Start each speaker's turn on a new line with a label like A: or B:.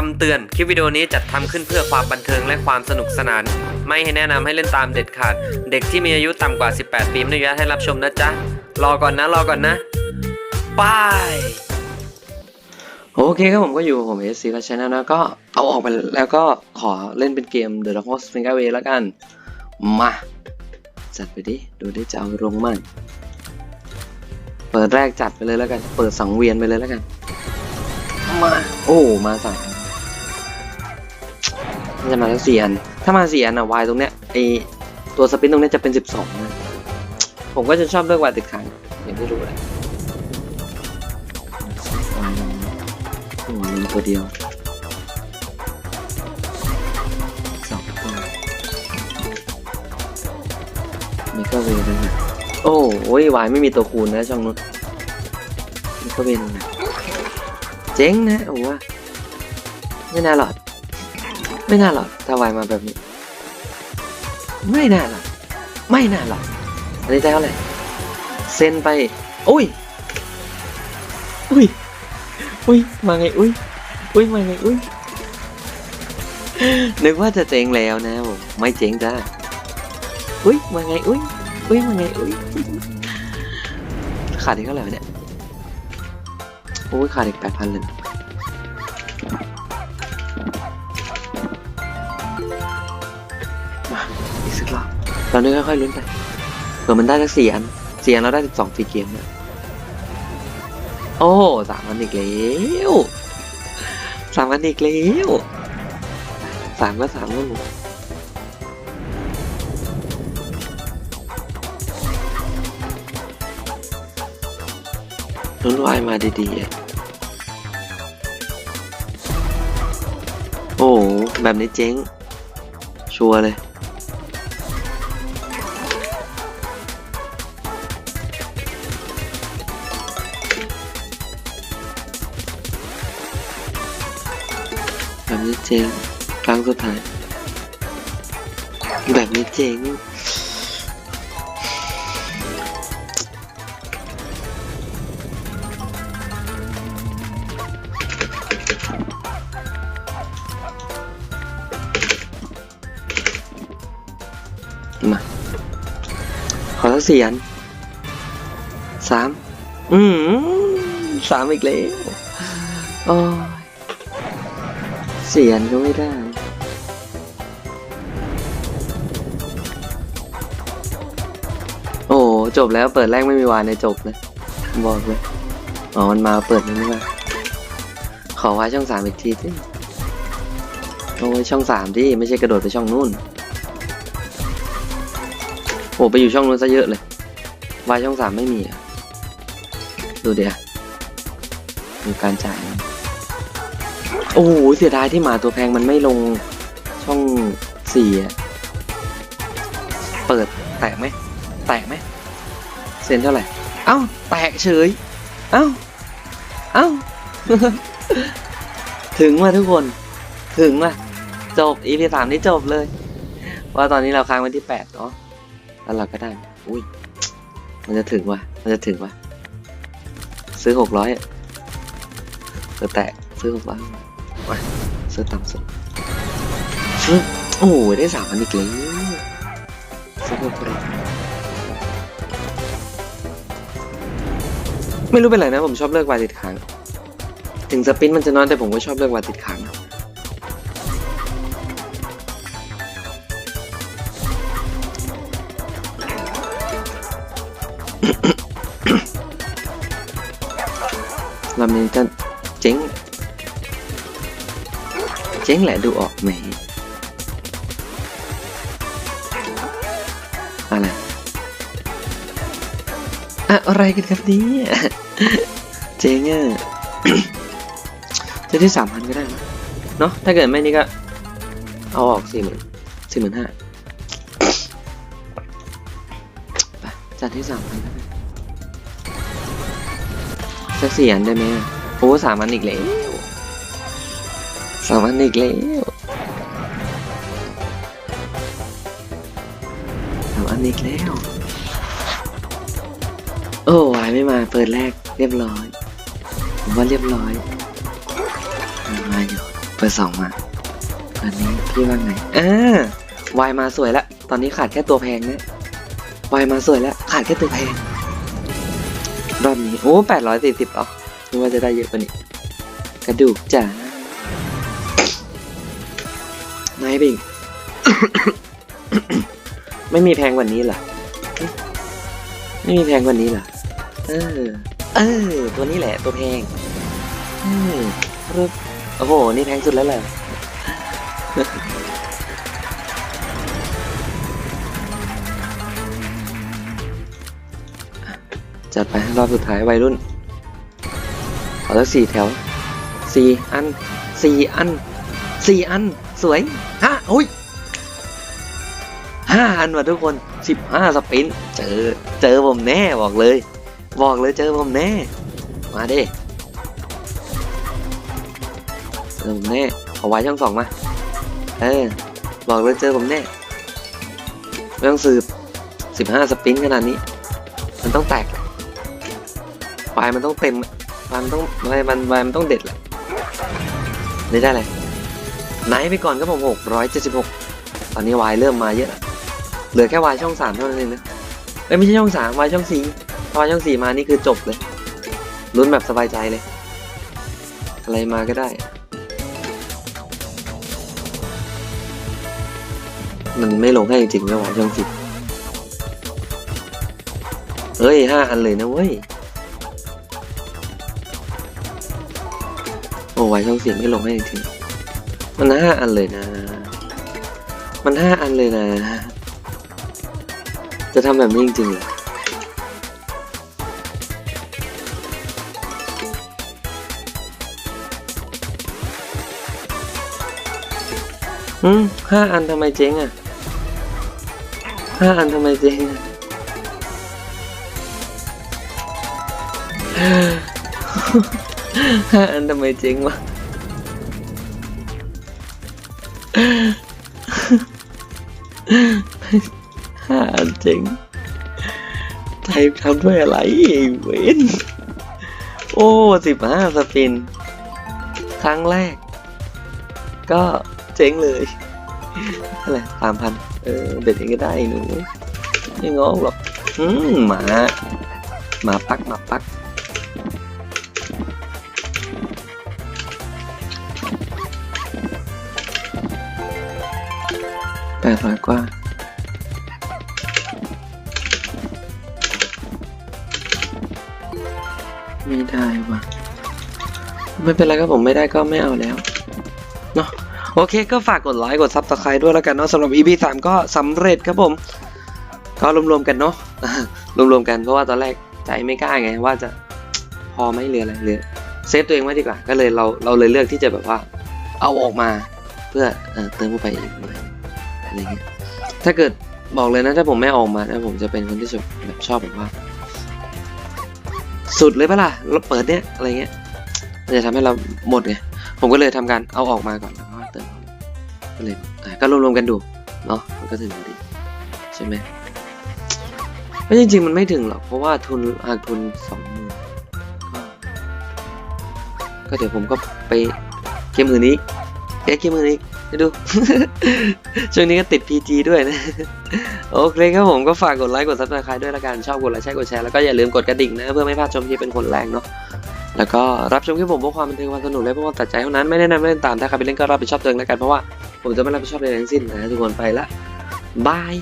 A: คำเตือน คลิปวิดีโอนี้จัดทำขึ้นเพื่อความบันเทิงและความสนุกสนาน ไม่ให้แนะนำให้เล่นตามเด็ดขาด เด็กที่มีอายุต่ำกว่า 18 ปีไม่อนุญาตให้รับชมนะจ๊ะ รอก่อนนะ รอก่อนนะบายโอเคครับผมก็อยู่ผมเอสซีและชนะนะก็เอาออกไปแล้วก็ขอเล่นเป็นเกม The Dark Horse Finger Way แล้วกัน มา จัดไปดิ ดูได้จะเอาลงมั่นเปิดแรกจัดไปเลยแล้วกัน เปิดสังเวียนไปเลยแล้วกัน มา โอ้ มาสาย น่าจะมาทั้งสี่อัน ถ้ามาสี่อันอะวายตรงเนี้ยไอตัวสปินตรงเนี้ยจะเป็นสิบสองนะผมก็จะชอบเลือกวายติดขังอย่างที่รู้แหละโอ้โหมีตัวเดียวสองตัวเมกาเวเลยนะโอ้โอ้ยวายไม่มีตัวคูณนะช่องนู้นเมกาเวนะเจ๊งนะผมว่าไม่น่าหลอด ไม่น่าหลอดถ้าวายมาแบบนี้ ไม่น่าหลอดไม่น่าหลอดอันนี้ได้เท่าไหร่เซนไปอุ้ยอุ้ยอุ้ยมาไงอุ้ยอุ้ยมาไงอุ้ยนึกว่าจะเจ๊งแล้วนะผมไม่เจ๊งจ้าอุ้ยมาไงอุ้ยอุ้ยมาไงอุ้ยขาดอีกเท่าไหร่เนี่ยโอ้ยขาดอีกแปดพันเลย รอบตอนนี้ค่อยๆลุ้นไปเผื่อมันได้สักสี่อันสี่อันเราได้สิบสองฟีเกมเนี่ยโอ้สามอันอีกแล้วสามอันอีกแล้วสามก็สามก็หมดลุ้นวายมาดีๆอะโอ้แบบนี้เจ๊ง ชัวร์เลย เจ๊งครั้งสุดท้าย แบบนี้เจ๊งมาขอสักสี่อันสามอืมสามอีกแล้วอ้ย สี่อันก็ไม่ได้โอ้จบแล้วเปิดแรกไม่มีวานในจบเลยบอกเลยอ๋อมันมาเปิดนไม่มาขอไว้ช่องสามอีกทีสิโอ้ยช่องสามที่ไม่ใช่กระโดดไปช่องนู่นโอ้ไปอยู่ช่องนู้นซะเยอะเลยวายช่องสามไม่มีอะดูเดี๋ยวมีการจ่ายนะ โอ้โหเสียดายที่หมาตัวแพงมันไม่ลงช่องสี่เปิดแตกไหมแตกไหมเซ็นเท่าไหร่เอ้าแตกเฉยเอ้าเอ้าถึงมาทุกคนถึงมาจบ EP สามนี่จบเลย ว่าตอนนี้เราค้างไว้ที่แปดเนาะแล้วเราก็ได้อุ้ยมันจะถึงวะมันจะถึงวะซื้อหกร้อยเปิดแตะซื้อหกร้อย มาซื้อต่ำสุดโอ้โหได้สามพันอีกแล้วซื้อหกร้อยไม่รู้เป็นไรนะ ผมชอบเลือกวาติดค้าง ถึงสปินมันจะน้อยแต่ผมก็ชอบเลือกวาติดค้างลำนี้จ เจ๊งแหละดูออกไหมอะไรอะอะไรกันครับนี่เจ๊งอะจะที่สามพันก็ได้นะเนาะถ้าเกิดไม่นี่ก็ เอาออกสี่หมื่นสี่หมื่นห้าไปจัดที่สามพันก็ได้สักสี่อันได้ไหมโอ้สามอันอีกแล้ว สามอันอีกแล้วสามอันอีกแล้ว โอ้วายไม่มาเปิดแรกเรียบร้อยผมว่าเรียบร้อย มาอยู่
B: เปิดสองมาอันนี้พี่ว่าไงอ่าวายมาสวยล้วตอนนี้ขาดแค่ตัวแพงนะวายมาสวยแล้ว ขาดแค่ตัวแพงรอบนี้ โอ้แปดร้อยสี่สิบหรอนึกว่าจะได้เยอะกว่านี้ กระดูกจ้า ไม้บิง ไม่มีแพงกว่านี้เหรอ ไม่มีแพงกว่านี้เหรอ เออ เออ ตัวนี้แหละ ตัวแพง อืมรูปโอ้โห นี่แพงสุดแล้วแหละจัดไปรอบสุดท้ายวัยรุ่นขอสักสี่แถวสี่อันสี่อันสี่อัน สวยห้าโอ้ยห้าอันว่ะทุกคนสิบห้าสปิน เจอ เจอผมแน่บอกเลย บอกเลยเจอผมแน่ มาดิเจอผมแน่ขอไว้ช่องสองมา เออ บอกเลยเจอผมแน่ไม่ต้องสืบสิบห้าสปินขนาดนี้ มันต้องแตกวายมันต้องเต็มวายมันต้องวายมันวายมันต้องเด็ดแหละนี่ได้เลย ไหนไปก่อนครับผมหกร้อยเจ็ดสิบหกตอนนี้วายเริ่มมาเยอะแล้วเหลือแค่วายช่องสามเท่านั้นเองนะเอ้ยไม่ใช่ช่องสามวายช่องสี่ถ้าวายช่องสี่มานี่คือจบเลยลุ้นแบบสบายใจเลย อะไรมาก็ได้มันไม่ลงให้จริงๆนะวายช่องสี่เฮ้ยห้าอันเลยนะเว้ย โอ้ไว้ช่องสียงไม่ลงให้จริงๆ มันห้าอันเลยนะ มันห้าอันเลยนะ จะทำแบบนี้จริงๆเหรออืมห้าอันทำไมเจ๊งอะห้าอันทำไมเจ๊งอะห้าอันทำไมเจ๊งวะ ห้าอันเจ๊งไทยทำด้วยอะไรเวนโอ้สิบห้าสปิน ครั้งแรก ก็เจ๊งเลยอะไรสามพันเออเด็ดเองก็ได้หนูไม่งงหรอก อืมหมาหมาปักหมาปัก ดร้อยกว่าไม่ได้ว่ะไม่เป็นไรครับผมไม่ได้ก็ไม่เอาแล้วเนาะโอเคก็ฝากกดไลค์กดซับสไครต์ด้วยแล้วกันเนาะสำหรับ EP 3ก็สำเร็จครับผม ก็รวมๆกันเนาะรวมๆกันเพราะว่าตอนแรกใจไม่กล้าไงว่าจะพอไหม่เหลืออะไรเหลือเซฟตัวเองไว้ดีกว่า ก็เลยเราเราเลยเลือกที่จะแบบว่า เอาออกมาเพื่อเอเติมเข้าไปอีกน่ อะไรเงี้ย ถ้าเกิดบอกเลยนะถ้าผมไม่ออกมานะผมจะเป็นคนที่ชอบแบบชอบแบบว่า สุดเลยปะล่ะเราเปิดเนี้ยอะไรเงี้ยมันจะทำให้เราหมดไงผมก็เลยทำการเอาออกมาก่อนแล้วก็เติมก็เลยก็รวมๆกันดูเนาะมันก็ถึงดีใช่ไหมไม่จริงๆมันไม่ถึงหรอกเพราะว่าทุนหากทุนสองหมื่นก็เดี๋ยวผมก็ไปเกมอื่นอีกเอ๊ะเกมอื่นอีก ดู ช่วงนี้ก็ติด PG ด้วยนะ โอเคครับผมก็ฝากกดไลค์กดซับสไครต์ด้วยละกัน ชอบกดไลค์ใช่กดแชร์ แล้วก็อย่าลืมกดกระดิ่งนะ เพื่อไม่พลาดชมที่เป็นคนแรกเนาะแล้วก็รับชมคลิปผมเพื่อความบันเทิงความสนุกและเพื่อความตัดใจเท่านั้นไม่แนะนำเล่นตามถ้าใครไปเล่นก็รับผิดชอบตัวเองแล้วกันเพราะว่าผมจะไม่รับผิดชอบใดทั้งสิ้นนะทุกคนไปละบาย